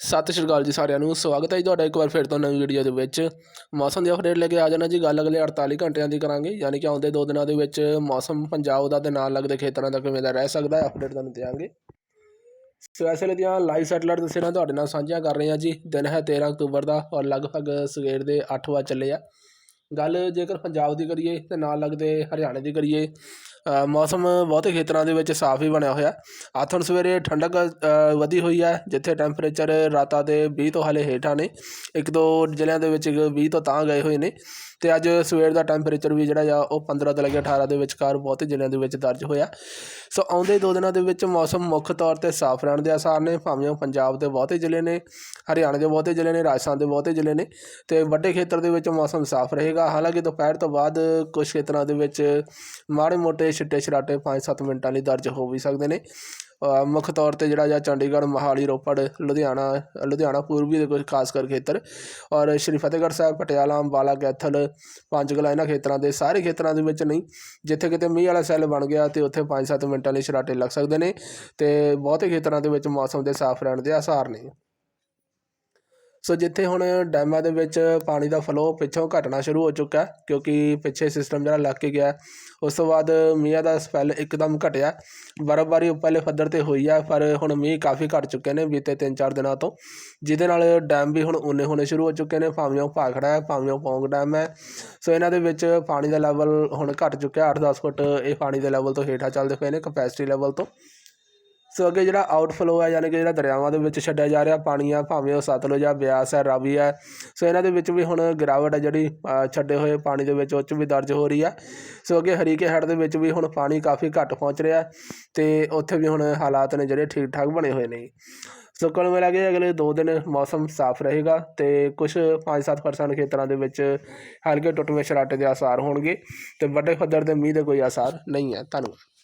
ਸਤਿ ਸ਼੍ਰੀ ਅਕਾਲ ਜੀ ਸਾਰਿਆਂ ਨੂੰ, ਸਵਾਗਤ ਹੈ ਜੀ ਤੁਹਾਡਾ ਇੱਕ ਵਾਰ ਫਿਰ ਤੋਂ ਨਵੀਂ ਵੀਡੀਓ ਦੇ ਵਿੱਚ। ਮੌਸਮ ਦੀ ਅਪਡੇਟ ਲੈ ਕੇ ਆ ਜਾਣਾ ਜੀ, ਗੱਲ ਅਗਲੇ 48 ਘੰਟਿਆਂ ਦੀ ਕਰਾਂਗੇ, ਯਾਨੀ ਕਿ ਆਉਂਦੇ ਦੋ ਦਿਨਾਂ ਦੇ ਵਿੱਚ ਮੌਸਮ ਪੰਜਾਬ ਦਾ ਤੇ ਨਾਲ ਲੱਗਦੇ ਖੇਤਰਾਂ ਦਾ ਕਿਵੇਂ ਦਾ ਰਹਿ ਸਕਦਾ ਹੈ ਅਪਡੇਟ ਤੁਹਾਨੂੰ ਦਿਆਂਗੇ। ਸੋ ਇਸ ਵੇਲੇ ਦੀਆਂ ਲਾਈਵ ਸੈਟਲਾਈਟ ਤਸਵੀਰਾਂ ਤੁਹਾਡੇ ਨਾਲ ਸਾਂਝੀਆਂ ਕਰ ਰਹੇ ਹਾਂ ਜੀ। ਦਿਨ ਹੈ 13 ਅਕਤੂਬਰ ਦਾ ਔਰ ਲਗਭਗ ਸਵੇਰ ਦੇ 8 ਵਜੇ ਚੱਲੇ ਆ। ਗੱਲ ਜੇਕਰ ਪੰਜਾਬ ਦੀ ਕਰੀਏ ਤੇ ਨਾਲ ਲੱਗਦੇ ਹਰਿਆਣੇ ਦੀ ਕਰੀਏ ਮੌਸਮ ਬਹੁਤੇ ਖੇਤਰਾਂ ਦੇ ਵਿੱਚ ਸਾਫ਼ ਹੀ ਬਣਿਆ ਹੋਇਆ। ਅੱਜ ਹੁਣ ਸਵੇਰੇ ਠੰਡਕ ਵਧੀ ਹੋਈ ਹੈ, ਜਿੱਥੇ ਟੈਂਪਰੇਚਰ ਰਾਤਾਂ ਦੇ 20 ਤੋਂ ਹਾਲੇ ਹੇਠਾਂ ਨੇ। ਇੱਕ ਦੋ ਜ਼ਿਲ੍ਹਿਆਂ ਦੇ ਵਿੱਚ 20 ਤੋਂ ਤਾਂ ਗਏ ਹੋਏ ਨੇ। ਤੇ ਅੱਜ ਸਵੇਰ ਦਾ ਟੈਂਪਰੇਚਰ ਵੀ ਜਿਹੜਾ ਆ, ਉਹ 15 ਤੋਂ ਲੈ ਕੇ 18 ਦੇ ਵਿਚਕਾਰ ਬਹੁਤੇ ਜ਼ਿਲ੍ਹਿਆਂ ਦੇ ਵਿੱਚ ਦਰਜ ਹੋਇਆ। ਸੋ ਆਉਂਦੇ ਦੋ ਦਿਨਾਂ ਦੇ ਵਿੱਚ ਮੌਸਮ ਮੁੱਖ ਤੌਰ ਤੇ ਸਾਫ਼ ਰਹਿਣ ਦੇ ਆਸਾਰ ਨੇ, ਭਾਵੇਂ ਉਹ ਪੰਜਾਬ ਦੇ ਬਹੁਤੇ ਜ਼ਿਲ੍ਹੇ ਨੇ, ਹਰਿਆਣਾ ਦੇ ਬਹੁਤੇ ਜ਼ਿਲ੍ਹੇ ਨੇ, ਰਾਜਸਥਾਨ ਦੇ ਬਹੁਤੇ ਜ਼ਿਲ੍ਹੇ ਨੇ। ਤੇ ਵੱਡੇ ਖੇਤਰ ਦੇ ਵਿੱਚ ਮੌਸਮ ਸਾਫ਼ ਰਹੇਗਾ। ਹਾਲਾਂਕਿ ਦੁਪਹਿਰ ਤੋਂ ਬਾਅਦ ਕੁਝ ਖੇਤਰਾਂ ਦੇ ਵਿੱਚ ਮਾੜੇ ਮੋਟੇ ਛਿੱਟੇ ਛਰਾਟੇ 5-7 ਮਿੰਟਾਂ ਲਈ ਦਰਜ ਹੋ ਵੀ ਸਕਦੇ ਨੇ। ਮੁੱਖ ਤੌਰ ਤੇ ਜਿਹੜਾ ਜਾਂ ਚੰਡੀਗੜ੍ਹ, ਮੋਹਾਲੀ, ਰੋਪੜ, ਲੁਧਿਆਣਾ ਲੁਧਿਆਣਾ, ਪੂਰਬੀ ਦੇ ਕੁਝ ਖਾਸ ਕਰ ਖੇਤਰ ਔਰ ਸ਼੍ਰੀ ਫਤਿਹਗੜ੍ਹ ਸਾਹਿਬ, ਪਟਿਆਲਾ, ਅੰਬਾਲਾ, ਕੈਥਲ ਪੰਚਕੂਲਾ ਇਹਨਾਂ ਖੇਤਰਾਂ ਦੇ ਸਾਰੇ ਖੇਤਰਾਂ ਦੇ ਵਿੱਚ ਨਹੀਂ। ਜਿੱਥੇ ਕਿਤੇ ਮੀਂਹ ਵਾਲਾ ਸੈੱਲ ਬਣ ਗਿਆ ਤੇ ਉੱਥੇ 5-7 ਮਿੰਟਾਂ ਲਈ ਛਰਾਟੇ ਲੱਗ ਸਕਦੇ ਨੇ ਤੇ ਬਹੁਤੇ ਖੇਤਰਾਂ ਦੇ ਵਿੱਚ ਮੌਸਮ ਦੇ ਸਾਫ਼ ਰਹਿਣ ਦੇ ਆਸਾਰ ਨੇ। ਸੋ ਜਿੱਥੇ ਹੁਣ ਡੈਮਾਂ ਦੇ ਵਿੱਚ ਪਾਣੀ ਦਾ ਫਲੋ ਪਿੱਛੋਂ ਘਟਣਾ ਸ਼ੁਰੂ ਹੋ ਚੁੱਕਾ ਕਿਉਂਕਿ ਪਿੱਛੇ ਸਿਸਟਮ ਜਿਹੜਾ ਲੱਗ ਕੇ ਗਿਆ ਉਸ ਤੋਂ ਬਾਅਦ ਮੀਂਹ ਦਾ ਸਪੈਲ ਇੱਕਦਮ ਘਟਿਆ ਬਰਫ਼ਬਾਰੀ ਉੱਪਰਲੇ ਪੱਧਰ ਤੇ ਹੋਈ ਆ, ਪਰ ਹੁਣ ਮੀਂਹ ਕਾਫੀ ਘਟ ਚੁੱਕੇ ਨੇ ਬੀਤੇ 3-4 ਦਿਨਾਂ ਤੋਂ, ਜਿਹਦੇ ਨਾਲ ਡੈਮ ਵੀ ਹੁਣ ਉਨੇ ਹੋਣੇ ਸ਼ੁਰੂ ਹੋ ਚੁੱਕੇ ਨੇ। ਭਾਵੇਂ ਉਹ ਭਾਖੜਾ ਹੈ, ਭਾਵੇਂ ਉਹ ਪੌਂਗ ਡੈਮ ਹੈ। ਸੋ ਇਹਨਾਂ ਦੇ ਵਿੱਚ ਪਾਣੀ ਦਾ ਲੈਵਲ ਹੁਣ ਘਟ ਚੁੱਕਿਆ 8-10 ਫੁੱਟ ਇਹ ਪਾਣੀ ਦੇ ਲੈਵਲ ਤੋਂ ਹੇਠਾਂ ਚੱਲਦੇ ਪਏ ਨੇ ਕਪੈਸਿਟੀ ਲੈਵਲ ਤੋਂ। ਸੋ ਅੱਗੇ ਜਿਹੜਾ ਆਊਟਫਲੋ ਹੈ, ਯਾਨੀ ਕਿ ਜਿਹੜਾ ਦਰਿਆਵਾਂ ਦੇ ਵਿੱਚ ਛੱਡਿਆ ਜਾ ਰਿਹਾ ਪਾਣੀ ਆ ਭਾਵੇਂ ਉਹ ਸਤਲੁਜ ਆ, ਬਿਆਸ ਹੈ ਰਾਵੀ ਹੈ ਸੋ ਇਹਨਾਂ ਦੇ ਵਿੱਚ ਵੀ ਹੁਣ ਗਿਰਾਵਟ ਹੈ ਜਿਹੜੀ ਛੱਡੇ ਹੋਏ ਪਾਣੀ ਦੇ ਵਿੱਚ ਉਹ 'ਚ ਵੀ ਦਰਜ ਹੋ ਰਹੀ ਹੈ ਸੋ ਅੱਗੇ ਹਰੀਕੇ ਹੈਡ ਦੇ ਵਿੱਚ ਵੀ ਹੁਣ ਪਾਣੀ ਕਾਫੀ ਘੱਟ ਪਹੁੰਚ ਰਿਹਾ ਹੈ ਤੇ ਉੱਥੇ ਵੀ ਹੁਣ ਹਾਲਾਤ ਨੇ ਜਿਹੜੇ ਠੀਕ ਠਾਕ ਬਣੇ ਹੋਏ ਨੇ। ਸੋ ਕੁੱਲ ਮਿਲਾ ਕੇ ਅਗਲੇ 2 ਦਿਨ ਮੌਸਮ ਸਾਫ਼ ਰਹੇਗਾ ਤੇ ਕੁਝ 5-7% ਖੇਤਰਾਂ ਦੇ ਵਿੱਚ ਹਲਕੇ ਟੁੱਟਵੇਂ ਛਰਾਟੇ ਦੇ ਆਸਾਰ ਹੋਣਗੇ ਤੇ ਵੱਡੇ ਪੱਧਰ ਦੇ ਮੀਂਹ ਦੇ ਕੋਈ ਆਸਾਰ ਨਹੀਂ ਹੈ। ਧੰਨਵਾਦ।